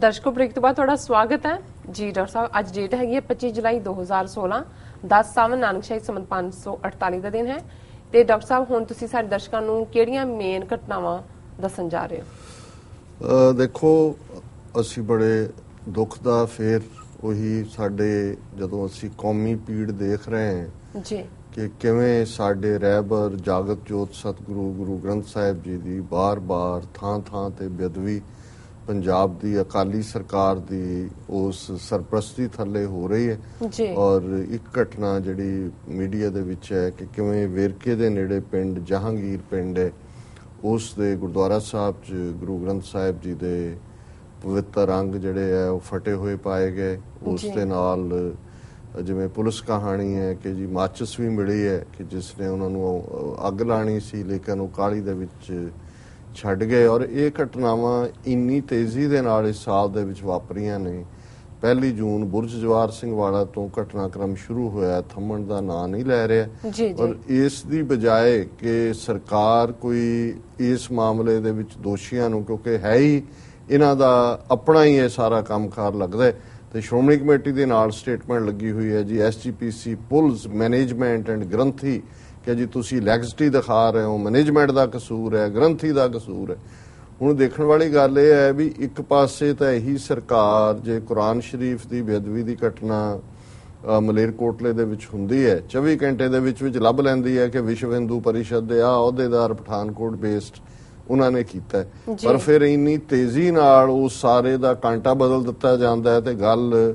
ਦਰਸ਼ਕੋ break ਤੋਂ ਬਾਅਦ ਤੁਹਾਡਾ ਸਵਾਗਤ ਹੈ। ਜੀ ਡਾਕਟਰ ਸਾਹਿਬ ਅੱਜ ਡੇਟ ਹੈਗੀ ਹੈ 25 ਜੁਲਾਈ 2016 10 ਸਾਵਨ ਨਾਨਕਸ਼ਾਹੀ ਸੰਮਤ 548 ਦਾ ਦਿਨ ਹੈ। ਤੇ ਡਾਕਟਰ ਸਾਹਿਬ ਹੁਣ ਤੁਸੀਂ ਸਾਡੇ ਦਰਸ਼ਕਾਂ ਨੂੰ ਕਿਹੜੀਆਂ ਮੇਨ ਘਟਨਾਵਾਂ ਦੱਸਣ ਜਾ ਰਹੇ ਹੋ? ਦੇਖੋ ਅਸੀਂ ਬੜੇ ਦੁੱਖ ਦਾ ਫੇਰ ਉਹੀ ਸਾਡੇ ਜਦੋਂ ਅਸੀਂ ਕੌਮੀ ਪੀੜ ਦੇਖ ਰਹੇ ਹਾਂ ਜੀ। ਕਿ ਕਿਵੇਂ ਸਾਡੇ ਰਹਿਬਰ ਜਾਗਤ ਜੋਤ ਸਤਿਗੁਰੂ ਗੁਰੂ ਗ੍ਰੰਥ ਸਾਹਿਬ ਜੀ ਦੀ ਬਾਰ-ਬਾਰ ਥਾਂ-ਥਾਂ ਤੇ ਬੇਦਵੀ ਪੰਜਾਬ ਦੀ ਅਕਾਲੀ ਸਰਕਾਰ ਦੀ ਉਸ ਸਰਪ੍ਰਸਤੀ ਥੱਲੇ ਹੋ ਰਹੀ ਹੈ। ਔਰ ਇੱਕ ਘਟਨਾ ਜਿਹੜੀ ਮੀਡੀਆ ਦੇ ਵਿੱਚ ਹੈ ਕਿ ਕਿਵੇਂ ਵੇਰਕੇ ਦੇ ਨੇੜੇ ਪਿੰਡ ਜਹਾਂਗੀਰ ਪਿੰਡ ਹੈ ਉਸ ਦੇ ਗੁਰਦੁਆਰਾ ਸਾਹਿਬ 'ਚ ਗੁਰੂ ਗ੍ਰੰਥ ਸਾਹਿਬ ਜੀ ਦੇ ਪਵਿੱਤਰ ਅੰਗ ਜਿਹੜੇ ਆ ਉਹ ਫਟੇ ਹੋਏ ਪਾਏ ਗਏ। ਉਸ। ਦੇ ਨਾਲ ਜਿਵੇਂ ਪੁਲਿਸ ਕਹਾਣੀ ਹੈ ਕਿ ਜੀ ਮਾਚਸ ਵੀ ਮਿਲੀ ਹੈ ਕਿ ਜਿਸ ਨੇ ਉਹਨਾਂ ਨੂੰ ਅੱਗ ਲਾਣੀ ਸੀ ਲੇਕਿਨ ਉਹ ਕਾਲੀ ਦੇ ਵਿੱਚ ਛੱਡ ਗਏ ਔਰ ਇਹ ਘਟਨਾਵਾਂ ਇੰਨੀ ਤੇਜ਼ੀ ਦੇ ਨਾਲ ਇਸ ਸਾਲ ਦੇ ਵਿੱਚ ਵਾਪਰੀਆਂ ਨੇ। ਪਹਿਲੀ ਜੂਨ ਬੁਰਜ ਜਵਾਰ ਸਿੰਘ ਵਾਲਾ ਤੋਂ ਘਟਨਾਕ੍ਰਮ ਸ਼ੁਰੂ ਹੋਇਆ ਥੰਮਣ ਦਾ ਨਾਂ ਨਹੀਂ ਲੈ ਰਿਹਾ। ਔਰ ਇਸ ਦੀ ਬਜਾਏ ਕਿ ਸਰਕਾਰ ਕੋਈ ਇਸ ਮਾਮਲੇ ਦੇ ਵਿੱਚ ਦੋਸ਼ੀਆਂ ਨੂੰ ਕਿਉਂਕਿ ਹੈ ਹੀ ਇਹਨਾਂ ਦਾ ਆਪਣਾ ਹੀ ਇਹ ਸਾਰਾ ਕੰਮਕਾਰ ਲੱਗਦਾ ਹੈ। ਤੇ ਸ਼੍ਰੋਮਣੀ ਕਮੇਟੀ ਦੇ ਨਾਲ ਸਟੇਟਮੈਂਟ ਲੱਗੀ ਹੋਈ ਹੈ ਜੀ ਐਸਜੀਪੀਸੀ ਪੁਲਸ ਮੈਨੇਜਮੈਂਟ ਐਂਡ ਗ੍ਰੰਥੀ ਕਿ ਜੀ ਤੁਸੀਂ ਲੈਗਸਿਟੀ ਦਿਖਾ ਰਹੇ ਹੋ ਮੈਨੇਜਮੈਂਟ ਦਾ ਕਸੂਰ ਹੈ ਗ੍ਰੰਥੀ ਦਾ ਕਸੂਰ ਹੈ ਹੁਣ ਦੇਖਣ ਵਾਲੀ ਗੱਲ ਇਹ ਹੈ ਵੀ ਇੱਕ ਪਾਸੇ ਤਾਂ ਇਹੀ ਸਰਕਾਰ ਜੇ ਕੁਰਾਨ ਸ਼ਰੀਫ ਦੀ ਬੇਅਦਬੀ ਦੀ ਘਟਨਾ ਮਲੇਰਕੋਟਲੇ ਦੇ ਵਿੱਚ ਹੁੰਦੀ ਹੈ 24 ਘੰਟੇ ਦੇ ਵਿੱਚ ਵਿੱਚ ਲੱਭ ਲੈਂਦੀ ਹੈ ਕਿ ਵਿਸ਼ਵ ਹਿੰਦੂ ਪਰਿਸ਼ਦ ਦੇ ਆ ਅਹੁਦੇਦਾਰ ਪਠਾਨਕੋਟ ਬੇਸਡ ਉਹਨਾਂ ਨੇ ਕੀਤਾ। ਪਰ ਫਿਰ ਇੰਨੀ ਤੇਜ਼ੀ ਨਾਲ ਉਸ ਸਾਰੇ ਦਾ ਕਾਂਟਾ ਬਦਲ ਦਿੱਤਾ ਜਾਂਦਾ ਹੈ ਤੇ ਗੱਲ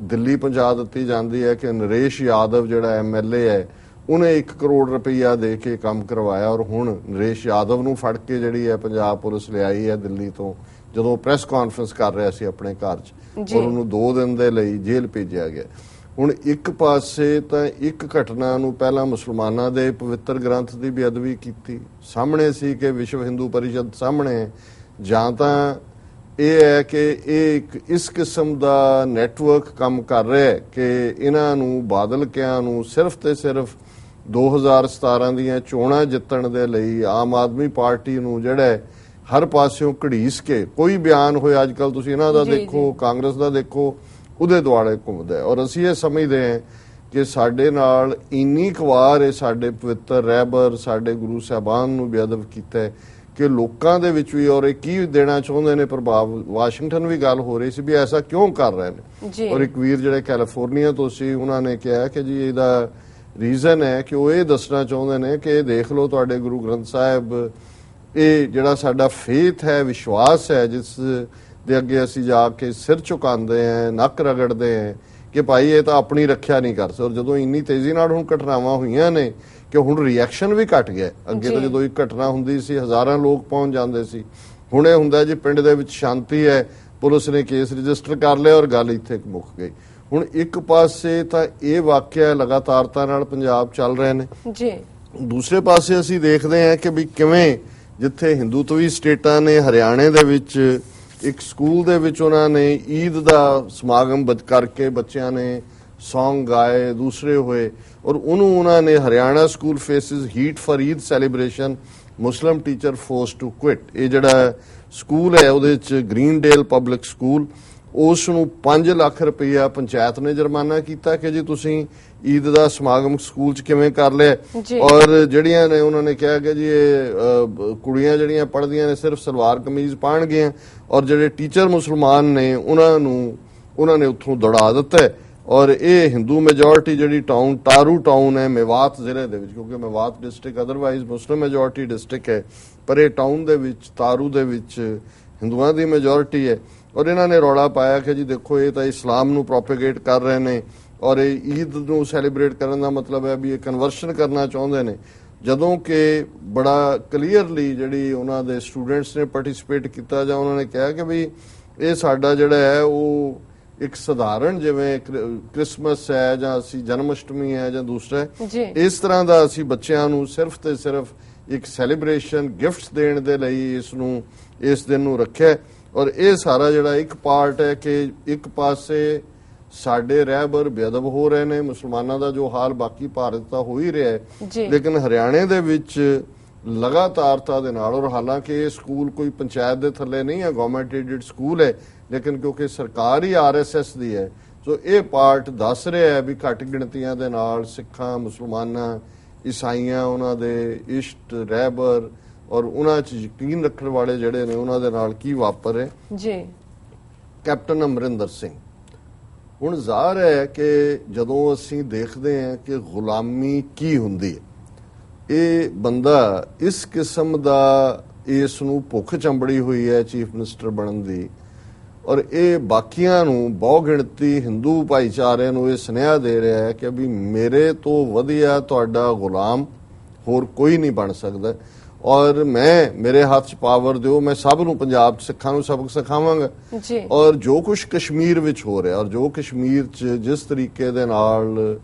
ਦਿੱਲੀ ਪਹੁੰਚਾ ਦਿੱਤੀ ਜਾਂਦੀ ਹੈ ਕਿ ਨਰੇਸ਼ ਯਾਦਵ ਜਿਹੜਾ ਐਮਐਲਏ ਹੈ ਉਹਨੇ 1 ਕਰੋੜ ਰੁਪਈਆ ਦੇ ਕੇ ਕੰਮ ਕਰਵਾਇਆ ਔਰ ਹੁਣ ਨਰੇਸ਼ ਯਾਦਵ ਨੂੰ ਫੜ ਕੇ ਜਿਹੜੀ ਹੈ ਪੰਜਾਬ ਪੁਲਿਸ ਲਿਆਈ ਹੈ ਦਿੱਲੀ ਤੋਂ ਜਦੋਂ ਪ੍ਰੈਸ ਕਾਨਫਰੰਸ ਕਰ ਰਿਹਾ ਸੀ ਆਪਣੇ ਘਰ 'ਚ। ਔਰ ਉਹਨੂੰ 2 ਦਿਨ ਦੇ ਲਈ ਜੇਲ੍ਹ ਭੇਜਿਆ ਗਿਆ ਹੁਣ ਇੱਕ ਪਾਸੇ ਤਾਂ ਇੱਕ ਘਟਨਾ ਨੂੰ ਪਹਿਲਾਂ ਮੁਸਲਮਾਨਾਂ ਦੇ ਪਵਿੱਤਰ ਗ੍ਰੰਥ ਦੀ ਬੇਅਦਬੀ ਕੀਤੀ ਸਾਹਮਣੇ ਸੀ ਕਿ ਵਿਸ਼ਵ ਹਿੰਦੂ ਪਰਿਸ਼ਦ ਸਾਹਮਣੇ। ਜਾਂ ਤਾਂ ਇਹ ਹੈ ਕਿ ਇਹ ਇੱਕ ਇਸ ਕਿਸਮ ਦਾ ਨੈਟਵਰਕ ਕੰਮ ਕਰ ਰਿਹਾ ਹੈ ਕਿ ਇਹਨਾਂ ਨੂੰ ਬਾਦਲ ਕਿਆਂ ਨੂੰ ਸਿਰਫ ਤੇ ਸਿਰਫ 2017 ਦੀਆਂ ਚੋਣਾਂ ਜਿੱਤਣ ਦੇ ਲਈ ਆਮ ਆਦਮੀ ਪਾਰਟੀ ਨੂੰ ਜਿਹੜਾ ਹੈ, ਹਰ ਪਾਸਿਓਂ ਘੜੀਸ ਕੇ ਕੋਈ ਬਿਆਨ ਹੋਇਆ ਅੱਜ ਕੱਲ ਤੁਸੀਂ ਇਹਨਾਂ ਦਾ ਦੇਖੋ ਕਾਂਗਰਸ ਦਾ ਦੇਖੋ ਉਹਦੇ ਦੁਆਲੇ ਘੁੰਮਦਾ ਹੈ। ਔਰ ਅਸੀਂ ਇਹ ਸਮਝਦੇ ਹਾਂ ਕਿ ਸਾਡੇ ਨਾਲ ਇੰਨੀ ਕੁ ਵਾਰ ਇਹ ਸਾਡੇ ਪਵਿੱਤਰ ਰਹਿਬਰ ਸਾਡੇ ਗੁਰੂ ਸਾਹਿਬਾਨ ਨੂੰ ਬੇਅਦਬ ਕੀਤਾ ਹੈ ਕਿ ਲੋਕਾਂ ਦੇ ਵਿੱਚ ਵੀ ਔਰ ਇਹ ਕੀ ਦੇਣਾ ਚਾਹੁੰਦੇ ਨੇ ਪ੍ਰਭਾਵ ਵਾਸ਼ਿੰਗਟਨ ਵੀ ਗੱਲ ਹੋ ਰਹੀ ਸੀ ਵੀ ਐਸਾ ਕਿਉਂ ਕਰ ਰਹੇ ਨੇ। ਔਰ ਇੱਕ ਵੀਰ ਜਿਹੜੇ ਕੈਲੀਫੋਰਨੀਆ ਤੋਂ ਸੀ ਉਹਨਾਂ ਨੇ ਕਿਹਾ ਕਿ ਜੀ ਇਹਦਾ ਰੀਜ਼ਨ ਹੈ ਕਿ ਉਹ ਇਹ ਦੱਸਣਾ ਚਾਹੁੰਦੇ ਨੇ ਕਿ ਇਹ ਦੇਖ ਲਓ ਤੁਹਾਡੇ ਗੁਰੂ ਗ੍ਰੰਥ ਸਾਹਿਬ ਇਹ ਜਿਹੜਾ ਸਾਡਾ ਫੇਥ ਹੈ ਵਿਸ਼ਵਾਸ ਹੈ ਜਿਸ ਦੇ ਅੱਗੇ ਅਸੀਂ ਜਾ ਕੇ ਸਿਰ ਝੁਕਾਉਂਦੇ ਆਂ ਨੱਕ ਰਗੜਦੇ ਆਂ ਕਿ ਭਾਈ ਇਹ ਤਾਂ ਆਪਣੀ ਰੱਖਿਆ ਨਹੀਂ ਕਰ ਸਕਦੇ। ਜਦੋਂ ਇੰਨੀ ਤੇਜ਼ੀ ਨਾਲ ਹੁਣ ਘਟਨਾਵਾਂ ਹੋਈਆਂ ਨੇ ਕਿ ਹੁਣ ਰਿਐਕਸ਼ਨ ਵੀ ਘਟ ਗਿਆ। ਅੱਗੇ ਤਾਂ। ਜਦੋਂ ਇੱਕ ਘਟਨਾ ਹੁੰਦੀ ਸੀ ਹਜ਼ਾਰਾਂ ਲੋਕ ਪਹੁੰਚ ਜਾਂਦੇ ਸੀ। ਹੁਣ ਇਹ ਹੁੰਦਾ ਜੀ ਪਿੰਡ ਦੇ ਵਿੱਚ ਸ਼ਾਂਤੀ ਹੈ। ਪੁਲਿਸ ਨੇ ਕੇਸ ਰਜਿਸਟਰ ਕਰ ਲਿਆ ਔਰ ਗੱਲ ਇੱਥੇ ਮੁੱਕ ਗਈ। ਹੁਣ ਇੱਕ ਪਾਸੇ ਤਾਂ ਇਹ ਵਾਕਿਆ ਲਗਾਤਾਰਤਾ ਨਾਲ ਪੰਜਾਬ ਚੱਲ ਰਹੇ ਨੇ। ਜੀ। ਦੂਸਰੇ ਪਾਸੇ ਅਸੀਂ ਦੇਖਦੇ ਹਾਂ ਕਿ ਵੀ ਕਿਵੇਂ ਜਿੱਥੇ ਹਿੰਦੂਤਵੀ ਸਟੇਟਾਂ ਨੇ ਹਰਿਆਣੇ ਦੇ ਵਿੱਚ ਇੱਕ ਸਕੂਲ ਦੇ ਵਿੱਚ ਉਹਨਾਂ ਨੇ ਈਦ ਦਾ ਸਮਾਗਮ ਬਚ ਕਰਕੇ ਬੱਚਿਆਂ ਨੇ Song ਗਾਏ ਦੂਸਰੇ ਹੋਏ। ਔਰ ਉਹਨੂੰ ਉਹਨਾਂ ਨੇ Haryana school faces heat for Eid celebration Muslim teacher forced to quit. ਇਹ ਜਿਹੜਾ ਸਕੂਲ ਹੈ ਉਹਦੇ ਵਿੱਚ ਗ੍ਰੀਨਡੇਲ ਪਬਲਿਕ ਸਕੂਲ। ਉਸ ਨੂੰ 5 ਲੱਖ ਰੁਪਈਆ ਪੰਚਾਇਤ ਨੇ ਜੁਰਮਾਨਾ ਕੀਤਾ ਕਿ ਜੀ ਤੁਸੀਂ ਈਦ ਦਾ ਸਮਾਗਮ ਸਕੂਲ 'ਚ ਕਿਵੇਂ ਕਰ ਲਿਆ। ਔਰ ਜਿਹੜੀਆਂ ਨੇ ਉਹਨਾਂ ਨੇ ਕਿਹਾ ਕਿ ਜੀ ਇਹ ਕੁੜੀਆਂ ਜਿਹੜੀਆਂ ਪੜ੍ਹਦੀਆਂ ਨੇ ਸਿਰਫ ਸਲਵਾਰ ਕਮੀਜ਼ ਪਾਣਗੀਆਂ ਔਰ ਜਿਹੜੇ ਟੀਚਰ ਮੁਸਲਮਾਨ ਨੇ ਉਹਨਾਂ ਨੂੰ ਉਹਨਾਂ ਨੇ ਉੱਥੋਂ ਦੌੜਾ ਦਿੱਤਾ। ਔਰ ਇਹ ਹਿੰਦੂ ਮੈਜੋਰਿਟੀ ਜਿਹੜੀ ਟਾਊਨ ਟਾਰੂ ਟਾਊਨ ਹੈ ਮੇਵਾਤ ਜ਼ਿਲ੍ਹੇ ਦੇ ਵਿੱਚ ਕਿਉਂਕਿ Mewat district otherwise Muslim majority district ਹੈ ਪਰ ਇਹ ਟਾਊਨ ਦੇ ਵਿੱਚ ਤਾਰੂ ਦੇ ਵਿੱਚ ਹਿੰਦੂਆਂ ਦੀ ਮੈਜੋਰਿਟੀ ਹੈ ਔਰ ਇਹਨਾਂ ਨੇ ਰੌਲਾ ਪਾਇਆ ਕਿ ਜੀ ਦੇਖੋ ਇਹ ਤਾਂ ਇਸਲਾਮ ਨੂੰ ਪ੍ਰੋਪੇਗੇਟ ਕਰ ਰਹੇ ਨੇ ਔਰ ਇਹ ਈਦ ਨੂੰ ਸੈਲੀਬ੍ਰੇਟ ਕਰਨ ਦਾ ਮਤਲਬ ਹੈ ਵੀ ਇਹ ਕਨਵਰਸ਼ਨ ਕਰਨਾ ਚਾਹੁੰਦੇ ਨੇ ਜਦੋਂ ਕਿ ਬੜਾ ਕਲੀਅਰਲੀ ਜਿਹੜੀ ਉਹਨਾਂ ਦੇ ਸਟੂਡੈਂਟਸ ਨੇ ਪਾਰਟਿਸਿਪੇਟ ਕੀਤਾ ਜਾਂ ਉਹਨਾਂ ਨੇ ਕਿਹਾ ਕਿ ਵੀ ਇਹ ਸਾਡਾ ਜਿਹੜਾ ਹੈ ਉਹ ਇੱਕ ਸਧਾਰਨ ਜਿਵੇਂ ਕ੍ਰਿ- ਕ੍ਰਿਸਮਸ ਹੈ ਜਾਂ ਅਸੀਂ ਜਨਮ ਅਸ਼ਟਮੀ ਹੈ ਜਾਂ ਦੂਸਰਾ ਇਸ ਤਰ੍ਹਾਂ ਦਾ ਅਸੀਂ ਬੱਚਿਆਂ ਨੂੰ ਸਿਰਫ ਤੇ ਸਿਰਫ ਇੱਕ ਸੈਲੀਬ੍ਰੇਸ਼ਨ ਗਿਫਟਸ ਦੇਣ ਦੇ ਲਈ ਇਸ ਨੂੰ ਇਸ ਦਿਨ ਨੂੰ ਰੱਖਿਆ। ਔਰ ਇਹ ਸਾਰਾ ਜਿਹੜਾ ਇੱਕ ਪਾਰਟ ਹੈ ਕਿ ਇੱਕ ਪਾਸੇ ਸਾਡੇ ਰਹਿਬਰ ਬੇਅਦਬ ਹੋ ਰਹੇ ਨੇ ਮੁਸਲਮਾਨਾਂ ਦਾ ਜੋ ਹਾਲ ਬਾਕੀ ਭਾਰਤ ਦਾ ਹੋ ਹੀ ਰਿਹਾ ਹੈ। ਲੇਕਿਨ ਹਰਿਆਣੇ ਦੇ ਵਿੱਚ ਲਗਾਤਾਰਤਾ ਦੇ ਨਾਲ ਔਰ ਹਾਲਾਂਕਿ ਇਹ ਸਕੂਲ ਕੋਈ ਪੰਚਾਇਤ ਦੇ ਥੱਲੇ ਨਹੀਂ ਹੈ ਗਵਰਨਮੈਂਟ ਏਡਡ ਸਕੂਲ ਹੈ ਲੇਕਿਨ ਕਿਉਂਕਿ ਸਰਕਾਰ ਹੀ ਆਰਐਸਐਸ ਦੀ ਹੈ। ਸੋ ਇਹ ਪਾਰਟ ਦੱਸ ਰਿਹਾ ਹੈ ਵੀ ਘੱਟ ਗਿਣਤੀਆਂ ਦੇ ਨਾਲ ਸਿੱਖਾਂ ਮੁਸਲਮਾਨਾਂ ਈਸਾਈਆਂ ਉਹਨਾਂ ਦੇ ਇਸ਼ਟ ਰਹਿਬਰ ਔਰ ਉਹਨਾਂ 'ਚ ਯਕੀਨ ਰੱਖਣ ਵਾਲੇ ਜਿਹੜੇ ਨੇ ਉਹਨਾਂ ਦੇ ਨਾਲ ਕੀ ਵਾਪਰ ਹੈ ਜੀ। ਕੈਪਟਨ ਅਮਰਿੰਦਰ ਸਿੰਘ। ਹੁਣ ਜ਼ਾਹਰ ਹੈ ਕਿ ਜਦੋਂ ਅਸੀਂ ਦੇਖਦੇ ਹਾਂ ਕਿ ਗੁਲਾਮੀ ਕੀ ਹੁੰਦੀ ਹੈ ਇਹ ਬੰਦਾ ਇਸ ਕਿਸਮ ਦਾ ਇਸ ਨੂੰ ਭੁੱਖ ਚੰਬੜੀ ਹੋਈ ਹੈ ਚੀਫ ਮਿਨਿਸਟਰ ਬਣਨ ਦੀ ਔਰ ਇਹ ਬਾਕੀਆਂ ਨੂੰ ਬਹੁ ਗਿਣਤੀ ਹਿੰਦੂ ਭਾਈਚਾਰੇ ਨੂੰ ਇਹ ਸੁਨੇਹਾ ਦੇ ਰਿਹਾ ਹੈ ਕਿ ਵੀ ਮੇਰੇ ਤੋਂ ਵਧੀਆ ਤੁਹਾਡਾ ਗੁਲਾਮ ਹੋਰ ਕੋਈ ਨਹੀਂ ਬਣ ਸਕਦਾ। ਔਰ ਮੈਂ ਮੇਰੇ ਹੱਥ 'ਚ ਪਾਵਰ ਦਿਓ ਮੈਂ ਸਭ ਨੂੰ ਪੰਜਾਬ 'ਚ ਸਿੱਖਾਂ ਨੂੰ ਸਬਕ ਸਿਖਾਵਾਂਗਾ। ਜੀ। ਔਰ ਜੋ ਕੁਝ ਕਸ਼ਮੀਰ ਵਿੱਚ ਹੋ ਰਿਹਾ ਔਰ ਜੋ ਕਸ਼ਮੀਰ 'ਚ ਜਿਸ ਤਰੀਕੇ ਦੇ ਨਾਲ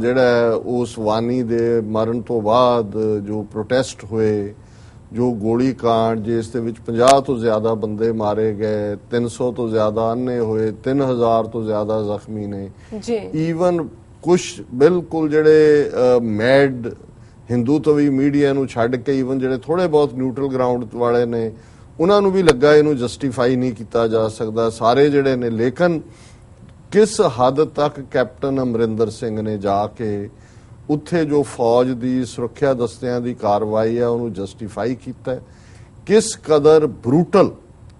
ਜਿਹੜਾ ਉਸ ਵਾਨੀ ਦੇ ਮਰਨ ਤੋਂ ਬਾਅਦ ਜੋ ਪ੍ਰੋਟੈਸਟ ਹੋਏ ਜੋ ਗੋਲੀ ਕਾਂਡ ਜਿਸ ਦੇ ਵਿੱਚ 50 ਤੋਂ ਜ਼ਿਆਦਾ ਬੰਦੇ ਮਾਰੇ ਗਏ 300 ਤੋਂ ਜ਼ਿਆਦਾ ਅੰਨੇ ਹੋਏ 3000 ਤੋਂ ਜ਼ਿਆਦਾ ਜ਼ਖਮੀ ਨੇ। ਜੀ। ਈਵਨ ਕੁਝ ਬਿਲਕੁਲ ਜਿਹੜੇ ਮੈਡ ਹਿੰਦੂ ਤੋਂ ਵੀ ਮੀਡੀਆ ਨੂੰ ਛੱਡ ਕੇ ਈਵਨ ਜਿਹੜੇ ਥੋੜੇ ਬਹੁਤ ਨਿਊਟਰਲ ਗਰਾਊਂਡ ਵਾਲੇ ਨੇ, ਉਹਨਾਂ ਨੂੰ ਵੀ ਲੱਗਾ ਇਹਨੂੰ ਜਸਟੀਫਾਈ ਨਹੀਂ ਕੀਤਾ ਜਾ ਸਕਦਾ। ਸਾਰੇ ਜਿਹੜੇ ਨੇ ਲੇਕਿਨ ਕਿਸ ਹੱਦ ਤੱਕ ਕੈਪਟਨ ਅਮਰਿੰਦਰ ਸਿੰਘ ਨੇ ਜਾ ਕੇ ਉੱਥੇ ਜੋ ਫੌਜ ਦੀ ਸੁਰੱਖਿਆ ਦਸਤਿਆਂ ਦੀ ਕਾਰਵਾਈ ਹੈ ਉਹਨੂੰ ਜਸਟੀਫਾਈ ਕੀਤਾ ਕਿਸ ਕਦਰ ਬਰੂਟਲ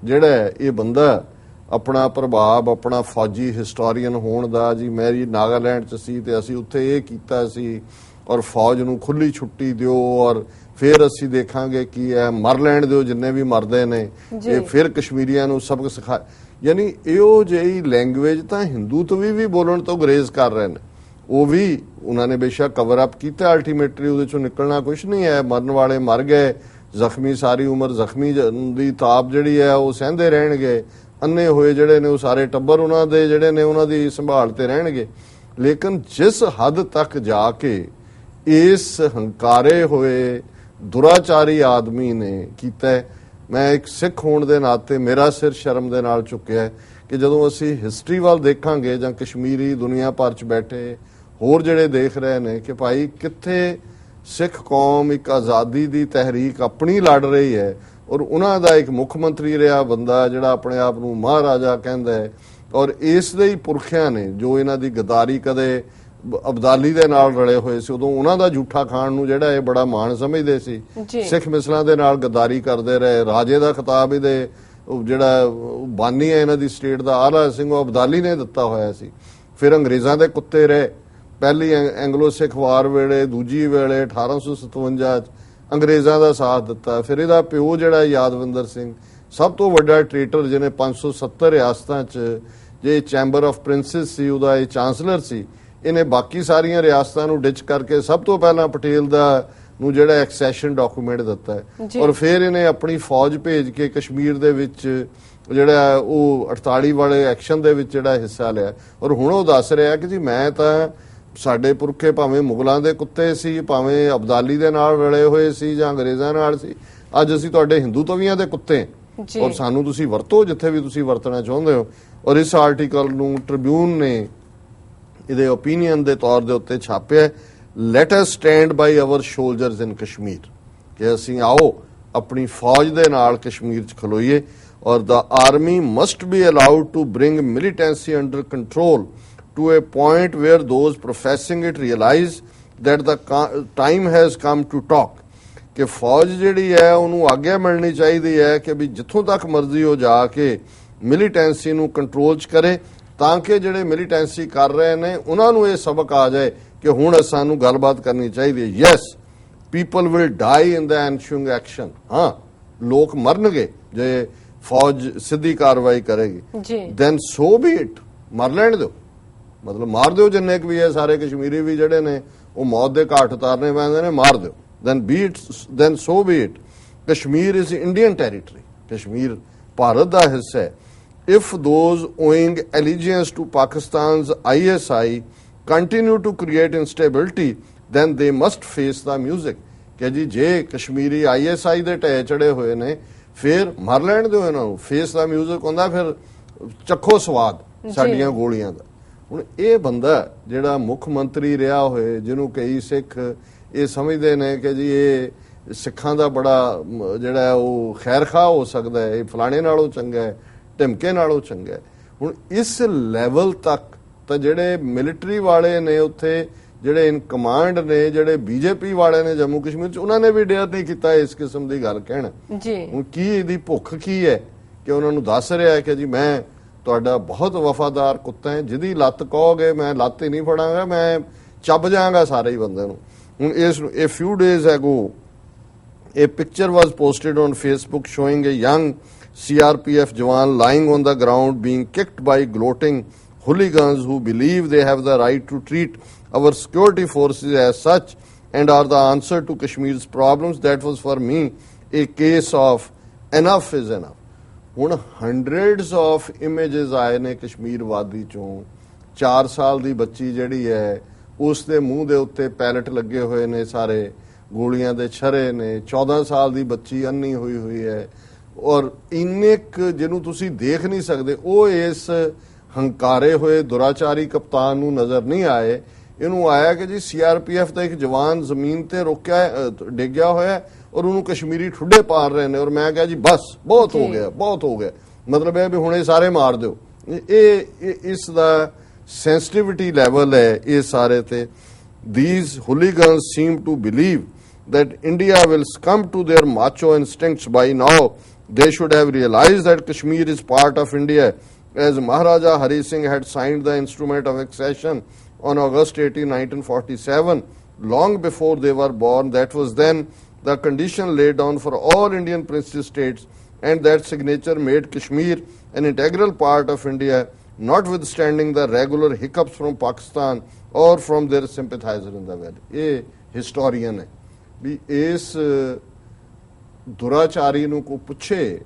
ਜਿਹੜਾ ਇਹ ਬੰਦਾ ਆਪਣਾ ਪ੍ਰਭਾਵ, ਆਪਣਾ ਫੌਜੀ ਹਿਸਟੋਰੀਅਨ ਹੋਣ ਦਾ, ਜੀ ਮੈਰੀ ਨਾਗਾਲੈਂਡ ਚ ਸੀ ਤੇ ਅਸੀਂ ਉੱਥੇ ਇਹ ਕੀਤਾ ਸੀ ਔਰ ਫੌਜ ਨੂੰ ਖੁੱਲੀ ਛੁੱਟੀ ਦਿਓ ਔਰ ਫਿਰ ਅਸੀਂ ਦੇਖਾਂਗੇ ਕੀ ਹੈ ਮਰ ਲੈਣ ਦਿਓ ਜਿੰਨੇ ਵੀ ਮਰਦੇ ਨੇ। ਇਹ ਫਿਰ ਕਸ਼ਮੀਰੀਆਂ ਨੂੰ ਸਬਕ ਸਿਖਾ ਯਾਨੀ ਇਹੋ ਜਿਹੀ ਲੈਂਗੁਏਜ ਤਾਂ ਹਿੰਦੂ ਤੋਂ ਵੀ ਬੋਲਣ ਤੋਂ ਗਰੇਜ਼ ਕਰ ਰਹੇ ਨੇ। ਉਹ ਵੀ ਉਹਨਾਂ ਨੇ ਬੇਸ਼ੱਕ ਕਵਰ ਅਪ ਕੀਤਾ ਅਲਟੀਮੇਟਲੀ ਉਹਦੇ ਚੋਂ ਨਿਕਲਣਾ ਕੁਝ ਨਹੀਂ ਹੈ। ਮਰਨ ਵਾਲੇ ਮਰ ਗਏ ਜ਼ਖਮੀ ਸਾਰੀ ਉਮਰ ਜ਼ਖਮੀ ਦੀ ਤਾਪ ਜਿਹੜੀ ਹੈ ਉਹ ਸਹਿੰਦੇ ਰਹਿਣਗੇ। ਅੰਨੇ ਹੋਏ ਜਿਹੜੇ ਨੇ ਉਹ ਸਾਰੇ ਟੱਬਰ ਉਹਨਾਂ ਦੇ ਜਿਹੜੇ ਨੇ ਉਹਨਾਂ ਦੀ ਸੰਭਾਲ ਤੇ ਰਹਿਣਗੇ। ਲੇਕਿਨ ਜਿਸ ਹੱਦ ਤੱਕ ਜਾ ਕੇ ਇਸ ਹੰਕਾਰੇ ਹੋਏ ਦੁਰਾਚਾਰੀ ਆਦਮੀ ਨੇ ਕੀਤਾ ਮੈਂ ਇੱਕ ਸਿੱਖ ਹੋਣ ਦੇ ਨਾਤੇ ਮੇਰਾ ਸਿਰ ਸ਼ਰਮ ਦੇ ਨਾਲ ਝੁਕਿਆ ਕਿ ਜਦੋਂ ਅਸੀਂ ਹਿਸਟਰੀ ਵੱਲ ਦੇਖਾਂਗੇ ਜਾਂ ਕਸ਼ਮੀਰੀ ਦੁਨੀਆ ਭਰ ਚ ਬੈਠੇ ਹੋਰ ਜਿਹੜੇ ਦੇਖ ਰਹੇ ਨੇ ਕਿ ਭਾਈ ਕਿੱਥੇ ਸਿੱਖ ਕੌਮ ਇੱਕ ਆਜ਼ਾਦੀ ਦੀ ਤਹਿਰੀਕ ਆਪਣੀ ਲੜ ਰਹੀ ਹੈ ਔਰ ਉਹਨਾਂ ਦਾ ਇੱਕ ਮੁੱਖ ਮੰਤਰੀ ਰਿਹਾ ਬੰਦਾ ਜਿਹੜਾ ਆਪਣੇ ਆਪ ਨੂੰ ਮਹਾਰਾਜਾ ਕਹਿੰਦਾ ਹੈ ਔਰ ਇਸ ਦੇ ਹੀ ਪੁਰਖਿਆਂ ਨੇ ਜੋ ਇਹਨਾਂ ਦੀ ਗਦਾਰੀ ਕਦੇ ਅਬਦਾਲੀ ਦੇ ਨਾਲ ਰਲੇ ਹੋਏ ਸੀ ਉਦੋਂ ਉਹਨਾਂ ਦਾ ਝੂਠਾ ਖਾਣ ਨੂੰ ਜਿਹੜਾ ਇਹ ਬੜਾ ਮਾਣ ਸਮਝਦੇ ਸੀ। ਸਿੱਖ ਮਿਸਲਾਂ ਦੇ ਨਾਲ ਗਦਾਰੀ ਕਰਦੇ ਰਹੇ ਰਾਜੇ ਦਾ ਖਿਤਾਬ ਇਹਦੇ ਜਿਹੜਾ ਬਾਨੀ ਹੈ ਇਹਨਾਂ ਦੀ ਸਟੇਟ ਦਾ ਆਲਾ ਸਿੰਘ ਉਹ ਅਬਦਾਲੀ ਨੇ ਦਿੱਤਾ ਹੋਇਆ ਸੀ। ਫਿਰ ਅੰਗਰੇਜ਼ਾਂ ਦੇ ਕੁੱਤੇ ਰਹੇ। ਪਹਿਲੀ ਐਂਗਲੋ ਸਿੱਖ ਵਾਰ ਵੇਲੇ ਦੂਜੀ ਵੇਲੇ 1857 ਚ ਅੰਗਰੇਜ਼ਾਂ ਦਾ ਸਾਥ ਦਿੱਤਾ। ਫਿਰ ਇਹਦਾ ਪਿਓ ਜਿਹੜਾ ਯਾਦਵਿੰਦਰ ਸਿੰਘ ਸਭ ਤੋਂ ਵੱਡਾ ਟ੍ਰੇਟਰ ਜਿਹਨੇ 570 ਰਿਆਸਤਾਂ ਚ ਜੇ ਚੈਂਬਰ ਆਫ ਪ੍ਰਿੰਸਸ ਸੀ ਉਹਦਾ ਇਹ ਚਾਂਸਲਰ ਸੀ। ਇਹਨੇ ਬਾਕੀ ਸਾਰੀਆਂ ਰਿਆਸਤਾਂ ਨੂੰ ਡਿਚ ਕਰਕੇ ਸਭ ਤੋਂ ਪਹਿਲਾਂ ਪਟੇਲ ਦਾ ਨੂੰ ਜਿਹੜਾ ਐਕਸੈਸ਼ਨ ਡਾਕੂਮੈਂਟ ਦਿੱਤਾ ਹੈ। ਔਰ ਫਿਰ ਇਹਨੇ ਆਪਣੀ ਫੌਜ ਭੇਜ ਕੇ ਕਸ਼ਮੀਰ ਦੇ ਵਿੱਚ ਜਿਹੜਾ ਉਹ 48 ਵਾਲੇ ਐਕਸ਼ਨ ਦੇ ਵਿੱਚ ਜਿਹੜਾ ਹਿੱਸਾ ਲਿਆ ਔਰ ਹੁਣ ਉਹ ਦੱਸ ਰਿਹਾ ਕਿ ਜੀ ਮੈਂ ਤਾਂ ਸਾਡੇ ਪੁਰਖੇ ਭਾਵੇਂ ਮੁਗਲਾਂ ਦੇ ਕੁੱਤੇ ਸੀ ਭਾਵੇਂ ਅਬਦਾਲੀ ਦੇ ਨਾਲ ਰਲੇ ਹੋਏ ਸੀ ਜਾਂ ਅੰਗਰੇਜ਼ਾਂ ਨਾਲ ਸੀ ਅੱਜ ਅਸੀਂ ਤੁਹਾਡੇ ਹਿੰਦੂ ਤਵੀਆਂ ਦੇ ਕੁੱਤੇ। ਔਰ ਸਾਨੂੰ ਤੁਸੀਂ ਵਰਤੋ ਜਿੱਥੇ ਵੀ ਤੁਸੀਂ ਵਰਤਣਾ ਚਾਹੁੰਦੇ ਹੋ ਔਰ ਇਸ ਆਰਟੀਕਲ ਨੂੰ ਟ੍ਰਿਬਿਊਨ ਨੇ ਇਹਦੇ ਓਪੀਨੀਅਨ ਦੇ ਤੌਰ ਦੇ ਉੱਤੇ ਛਾਪਿਆ let us stand by our soldiers in Kashmir ਕਿ ਅਸੀਂ ਆਓ, ਆਪਣੀ ਫੌਜ ਦੇ ਨਾਲ ਕਸ਼ਮੀਰ 'ਚ ਖਲੋਈਏ ਔਰ the army must be allowed to bring militancy under control to a point where those professing it realize that the ca- time has come to talk ਕਿ ਫੌਜ ਜਿਹੜੀ ਹੈ, ਉਹਨੂੰ ਆਗਿਆ ਮਿਲਣੀ ਚਾਹੀਦੀ ਹੈ ਕਿ ਵੀ ਜਿੱਥੋਂ ਤੱਕ ਮਰਜ਼ੀ ਹੋ ਜਾ ਕੇ ਮਿਲੀਟੈਂਸੀ ਨੂੰ ਕੰਟਰੋਲ ਚ ਕਰੇ। ਤਾਂ ਕਿ ਜਿਹੜੇ ਮਿਲੀਟੈਂਸੀ ਕਰ ਰਹੇ ਨੇ ਉਹਨਾਂ ਨੂੰ ਇਹ ਸਬਕ ਆ ਜਾਏ ਕਿ ਹੁਣ ਸਾਨੂੰ ਗੱਲਬਾਤ ਕਰਨੀ ਚਾਹੀਦੀ ਹੈ। Yes people will die in the ensuing action ਹਾਂ ਲੋਕ ਮਰਨਗੇ ਜੇ ਫੌਜ ਸਿੱਧੀ ਕਾਰਵਾਈ ਕਰੇਗੀ। ਜੀ। ਦੈਨ ਸੋ ਬੀ ਇਟ ਮਰ ਲੈਣ ਦਿਓ। ਮਤਲਬ ਮਾਰ ਦਿਓ ਜਿੰਨੇ ਕੁ ਵੀ ਹੈ ਸਾਰੇ ਕਸ਼ਮੀਰੀ ਵੀ ਜਿਹੜੇ ਨੇ ਉਹ ਮੌਤ ਦੇ ਘਾਟ ਉਤਾਰਨੇ ਪੈਂਦੇ ਨੇ ਮਾਰ ਦਿਓ। Then be it then so be it Kashmir is Indian territory Kashmir Bharat ਦਾ ਹਿੱਸਾ ਹੈ। If those owing allegiance to Pakistan's ISI continue to create instability then they must face the music ਕਿ ਜੀ ਜੇ ਕਸ਼ਮੀਰੀ ਆਈਐਸਆਈ ਦੇ ਢੇ ਚੜੇ ਹੋਏ ਨੇ ਫਿਰ ਮਰ ਲੈਣ ਦਿਓ ਇਹਨਾਂ ਨੂੰ। ਫੇਸ ਦਾ ਮਿਊਜ਼ਿਕ ਹੁੰਦਾ ਫਿਰ ਚੱਖੋ ਸਵਾਦ ਸਾਡੀਆਂ ਗੋਲੀਆਂ ਦਾ। ਹੁਣ ਇਹ ਬੰਦਾ ਜਿਹੜਾ ਮੁੱਖ ਮੰਤਰੀ ਰਿਹਾ ਹੋਏ ਜਿਹਨੂੰ ਕਈ ਸਿੱਖ ਇਹ ਸਮਝਦੇ ਨੇ ਕਿ ਜੀ ਇਹ ਸਿੱਖਾਂ ਦਾ ਬੜਾ ਜਿਹੜਾ ਉਹ ਖੈਰਖਾਹ ਹੋ ਸਕਦਾ ਹੈ ਇਹ ਫਲਾਣੇ ਨਾਲੋਂ ਚੰਗਾ ਹੈ। ਧਮਕੇ ਨਾਲੋਂ ਚੰਗਾ ਹੁਣ ਇਸ ਲੈਵਲ ਤੱਕ ਤਾਂ ਜਿਹੜੇ ਮਿਲਟਰੀ ਵਾਲੇ ਨੇ ਉੱਥੇ ਜਿਹੜੇ ਇਨ ਕਮਾਂਡ ਨੇ ਜਿਹੜੇ ਬੀਜੇਪੀ ਵਾਲੇ ਨੇ ਜੰਮੂ ਕਸ਼ਮੀਰ ਚ ਉਹਨਾਂ ਨੇ ਵੀ ਡੇਅਰ ਨਹੀਂ ਕੀਤਾ ਇਸ ਕਿਸਮ ਦੀ ਗੱਲ ਕਹਿਣਾ। ਜੀ। ਹੁਣ ਕੀ ਇਹਦੀ ਭੁੱਖ ਕੀ ਹੈ ਕਿ ਉਹਨਾਂ ਨੂੰ ਦੱਸ ਰਿਹਾ ਹੈ ਕਿ ਜੀ ਮੈਂ ਤੁਹਾਡਾ ਬਹੁਤ ਵਫਾਦਾਰ ਕੁੱਤਾ ਹੈ ਜਿਹਦੀ ਲੱਤ ਕਹੋਗੇ ਮੈਂ ਲੱਤ ਹੀ ਨਹੀਂ ਫੜਾਂਗਾ ਮੈਂ ਚੱਬ ਜਾਵਾਂਗਾ ਸਾਰੇ ਹੀ ਬੰਦੇ ਨੂੰ। ਹੁਣ ਇਸ ਇਹ few days ago A picture was posted on Facebook showing a young CRPF Jawan lying on the ground being kicked by gloating hooligans who believe they have the right to treat our security forces as such and are the answer to Kashmir's problems. That was for me a case of enough is enough. ਹੁਣ hundreds of images ਆਏ ਨੇ ਕਸ਼ਮੀਰ ਵਾਦੀ ਚੋਂ 4 ਸਾਲ ਦੀ ਬੱਚੀ ਜਿਹੜੀ ਹੈ ਉਸ ਦੇ ਮੂੰਹ ਦੇ ਉੱਤੇ ਪੈਲਟ ਲੱਗੇ ਹੋਏ ਨੇ ਸਾਰੇ ਗੋਲੀਆਂ ਦੇ ਛਰੇ ਨੇ 14 ਸਾਲ ਦੀ ਬੱਚੀ ਅੰਨੀ ਹੋਈ ਹੋਈ ਹੈ ਔਰ ਇੰਨੇ ਕੁ ਜਿਹਨੂੰ ਤੁਸੀਂ ਦੇਖ ਨਹੀਂ ਸਕਦੇ ਉਹ ਇਸ ਹੰਕਾਰੇ ਹੋਏ ਦੁਰਾਚਾਰੀ ਕਪਤਾਨ ਨੂੰ ਨਜ਼ਰ ਨਹੀਂ ਆਏ ਇਹਨੂੰ ਆਇਆ ਕਿ ਜੀ ਸੀਆਰਪੀਐਫ ਦਾ ਇੱਕ ਜਵਾਨ ਜ਼ਮੀਨ ਤੇ ਰੁਕਿਆ ਡਿੱਗਿਆ ਹੋਇਆ ਹੈ ਔਰ ਉਹਨੂੰ ਕਸ਼ਮੀਰੀ ਠੁੱਡੇ ਪਾਰ ਰਹੇ ਨੇ ਔਰ ਮੈਂ ਕਿਹਾ ਜੀ ਬਸ ਬਹੁਤ ਹੋ। ਗਿਆ ਬਹੁਤ ਹੋ ਗਿਆ ਮਤਲਬ ਇਹ ਵੀ ਹੁਣੇ ਸਾਰੇ ਮਾਰ ਦਿਓ ਇਹ ਇਹ- ਇਸ ਦਾ ਸੈਂਸਿਟੀਵਿਟੀ ਲੈਵਲ ਹੈ ਇਹ ਸਾਰੇ ਤੇ these hooligans seem to believe that India will succumb to their macho instincts by now. They should have realized that Kashmir is part of India, as Maharaja Hari Singh had signed the instrument of accession on August 18, 1947, long before they were born. That was then the condition laid down for all Indian princely states, and that signature made Kashmir an integral part of India, notwithstanding the regular hiccups from Pakistan or from their sympathizer in the valley. ਇਹ historian ਹੈ ਵੀ ਇਸ ਦੁਰਾਚਾਰੀ ਨੂੰ ਕੋ ਪੁੱਛੇ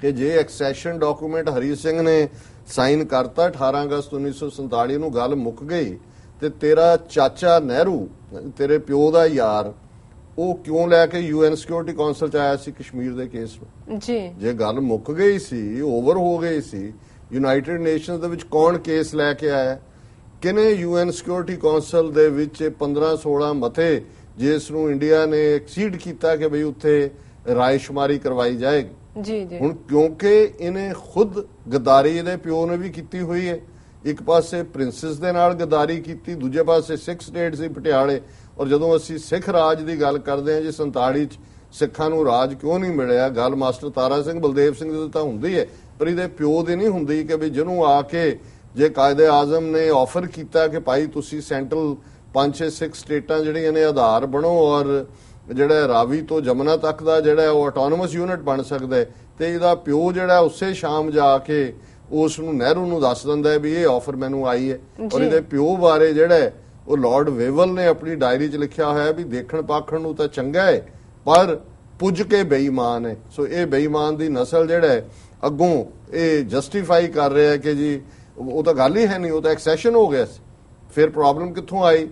ਕਿ ਜੇ accession document Hari Singh ਨੇ sign ਕਰਤਾ 18 ਅਗਸਤ 1947 ਨੂੰ ਗੱਲ ਮੁੱਕ ਗਈ ਤੇ ਤੇਰਾ ਚਾਚਾ ਨਹਿਰੂ ਤੇਰੇ ਪਿਓ ਦਾ ਯਾਰ ਉਹ ਕਿਉਂ ਲੈ ਕੇ ਯੂਐਨ ਸਿਕਿਉਰਿਟੀ ਕਾਉਂਸਲ ਚ ਆਇਆ ਸੀ ਕਸ਼ਮੀਰ ਦੇ ਕੇਸ ਨੂੰ ਜੀ। ਜੇ ਗੱਲ ਮੁੱਕ ਗਈ ਸੀ ਓਵਰ ਹੋ ਗਈ ਸੀ ਯੂਨਾਈਟਿਡ ਨੇਸ਼ਨਸ ਦੇ ਵਿੱਚ ਕੌਣ ਕੇਸ ਲੈ ਕੇ ਆਇਆ? ਕਿਨੇ ਯੂਐਨ ਸਿਕਿਉਰਿਟੀ ਕਾਉਂਸਲ ਦੇ ਵਿੱਚ 15 16 ਮਥੇ ਜਿਸ ਨੂੰ ਇੰਡੀਆ ਨੇ ਐਕਸੀਡ ਕੀਤਾ ਕਿ ਭਈ ਉੱਥੇ ਰਾਇਸ਼ੁਮਾਰੀ ਕਰਵਾਈ ਜਾਏਗੀ। ਜੀ ਜੀ। ਹੁਣ ਕਿਉਂਕਿ ਇਹਨੇ ਖੁਦ ਗਦਾਰੀ ਇਹਦੇ ਪਿਓ ਨੇ ਵੀ ਕੀਤੀ ਹੋਈ ਹੈ। ਇੱਕ ਪਾਸੇ ਪ੍ਰਿੰਸੈਸ ਦੇ ਨਾਲ ਗਦਾਰੀ ਕੀਤੀ ਦੂਜੇ ਪਾਸੇ ਸਿੱਖ ਸਟੇਟ ਸੀ ਪਟਿਆਲੇ। ਔਰ ਜਦੋਂ ਅਸੀਂ ਸਿੱਖ ਰਾਜ ਦੀ ਗੱਲ ਕਰਦੇ ਹਾਂ ਜੀ 47 ਚ ਸਿੱਖਾਂ ਨੂੰ ਰਾਜ ਕਿਉਂ ਨਹੀਂ ਮਿਲਿਆ? ਗੱਲ ਮਾਸਟਰ ਤਾਰਾ ਸਿੰਘ ਬਲਦੇਵ ਸਿੰਘ ਦੀ ਤਾਂ ਹੁੰਦੀ ਹੈ। ਪਰ ਇਹਦੇ ਪਿਓ ਦੀ ਨਹੀਂ ਹੁੰਦੀ ਕਿ ਵੀ ਜਿਹਨੂੰ ਆ ਕੇ ਜੇ ਕਾਇਦੇ ਆਜ਼ਮ ਨੇ ਆਫਰ ਕੀਤਾ ਕਿ ਭਾਈ ਤੁਸੀਂ ਸੈਂਟਰਲ ਪੰਜ ਛੇ ਸਿੱਖ ਸਟੇਟਾਂ ਜਿਹੜੀਆਂ ਨੇ ਆਧਾਰ ਬਣੋ ਔਰ ਜਿਹੜਾ ਰਾਵੀ ਤੋਂ ਜਮਨਾ ਤੱਕ ਦਾ ਜਿਹੜਾ ਉਹ ਆਟੋਨੋਮਸ ਯੂਨਿਟ ਬਣ ਸਕਦਾ ਹੈ ਤੇ ਇਹਦਾ ਪਿਓ ਜਿਹੜਾ ਉਸੇ ਸ਼ਾਮ ਜਾ ਕੇ ਉਸ ਨੂੰ ਨਹਿਰੂ ਨੂੰ ਦੱਸ ਦਿੰਦਾ ਵੀ ਇਹ ਆਫਰ ਮੈਨੂੰ ਆਈ ਹੈ ਔਰ। ਇਹਦੇ ਪਿਓ ਬਾਰੇ ਜਿਹੜਾ ਉਹ ਲਾਰਡ ਵੇਵਲ ਨੇ ਆਪਣੀ ਡਾਇਰੀ 'ਚ ਲਿਖਿਆ ਹੋਇਆ ਵੀ ਦੇਖਣ ਪਾਖਣ ਨੂੰ ਤਾਂ ਚੰਗਾ ਹੈ ਪਰ ਪੁੱਜ ਕੇ ਬੇਈਮਾਨ ਹੈ। ਸੋ ਇਹ ਬੇਈਮਾਨ ਦੀ ਨਸਲ ਜਿਹੜਾ ਅੱਗੋਂ ਇਹ ਜਸਟੀਫਾਈ ਕਰ ਰਿਹਾ ਹੈ ਕਿ ਜੀ ਉਹ ਤਾਂ ਗੱਲ ਹੀ ਹੈ ਨਹੀਂ ਉਹ ਤਾਂ ਐਕਸੈਸ਼ਨ ਹੋ ਗਿਆ ਸੀ। ਫਿਰ ਪ੍ਰੋਬਲਮ ਕਿੱਥੋਂ ਆਈ?